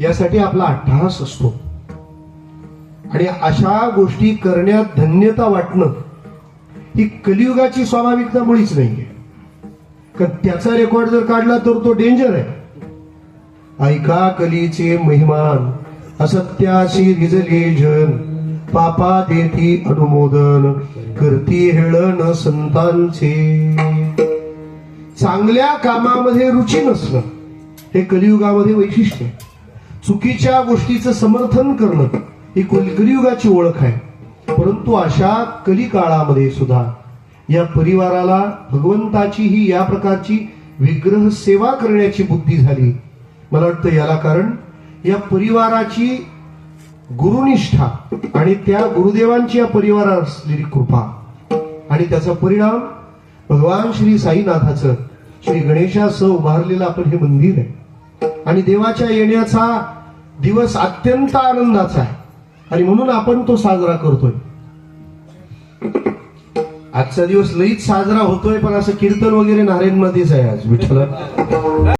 यासाठी आपला अट्टहास असतो. आणि अशा गोष्टी करण्यात धन्यता वाटणं ही कलियुगाची स्वाभाविकता मुळीच नाहीये. कारण त्याचा रेकॉर्ड जर काढला तर तो डेंजर आहे. ऐका कलीचे महिमान असत्याशी रिजले जन पापा देती अनुमोदन करती हेळण संतांचे. चांगल्या कामामध्ये रुची नसणं हे कलियुगामध्ये वैशिष्ट्य आहे. चुकीच्या गोष्टीचं समर्थन करणं ही कल- कलियुगाची ओळख आहे. परंतु अशा कली काळामध्ये सुद्धा या परिवाराला भगवंताची ही या प्रकारची विग्रह सेवा करण्याची बुद्धी झाली. मला वाटतं याला कारण या परिवाराची गुरुनिष्ठा आणि त्या गुरुदेवांची या परिवारावर असलेली कृपा. आणि त्याचा परिणाम भगवान श्री साईनाथाचं श्री गणेशासह उभारलेलं आपण हे मंदिर आहे. आणि देवाच्या येण्याचा दिवस अत्यंत आनंदाचा आहे. आणि म्हणून आपण तो साजरा करतोय. आजचा दिवस लईच साजरा होतोय पण असं कीर्तन वगैरे नारायणमध्येच आहे आज विठ्ठल